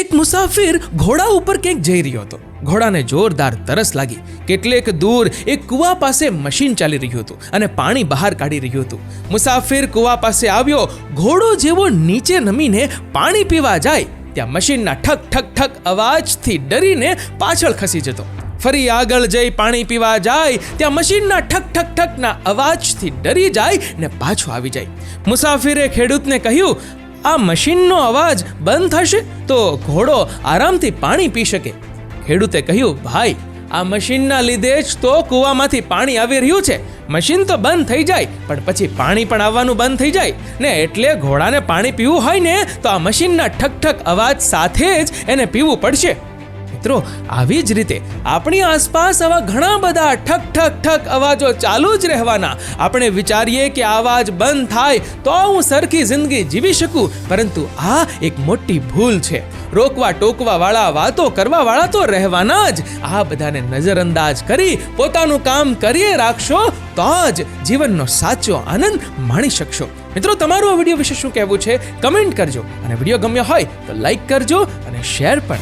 એક મુસાફિર ઘોડા ઉપર ક્યાંક જઈ રહ્યો હતો. ઘોડાને જોરદાર તરસ લાગી. કેટલેક દૂર એક કૂવા પાસે મશીન ચાલી રહ્યું હતું અને પાણી બહાર કાઢી રહ્યું હતું. મુસાફિર કૂવા પાસે આવ્યો, ઘોડો જેવો નીચે નમીને પાણી પીવા જાય. ત્યાં મશીનના ઠક ઠક ઠક અવાજથી ડરીને પાછળ ખસી જતો. ફરી આગળ જઈ પાણી પીવા જાય, ત્યાં મશીનના ઠક ઠક, ઠકના અવાજથી ડરી જાય ને પાછો આવી જાય. મુસાફિરે ખેડૂતને કહ્યું આ મશીનનો અવાજ બંધ થશે તો ઘોડો આરામથી પાણી પી શકે. ખેડૂતે કહ્યું, ભાઈ, આ મશીનના લીધે જ તો કૂવામાંથી પાણી આવી રહ્યું છે. મશીન તો બંધ થઈ જાય, પણ પછી પાણી પણ આવવાનું બંધ થઈ જાય. ને એટલે ઘોડાને પાણી પીવું હોય ને, તો આ મશીનના ઠક ઠક અવાજ સાથે જ એને પીવું પડશે. મિત્રો, આવી જ રીતે આપણી આસપાસ આવા ઘણા બધા ઠક ઠક ઠક અવાજો ચાલુ જ રહેવાના. આપણે વિચારીએ કે અવાજ બંધ થાય તો હું સરખી જિંદગી જીવી શકું, પરંતુ આ એક મોટી ભૂલ છે. રોકવા ટોકવા વાળા વાતો કરવા વાળા તો રહેવાના જ. આ બધાને નજરઅંદાજ કરી પોતાનું કામ કરીએ રાખશો તો જ જીવનનો સાચો આનંદ માણી શકશો. મિત્રો, તમારું આ વીડિયો વિશે શું કહેવું છે? કમેન્ટ કરજો. અને વીડિયો ગમ્યો હોય તો લાઈક કરજો અને શેર પણ.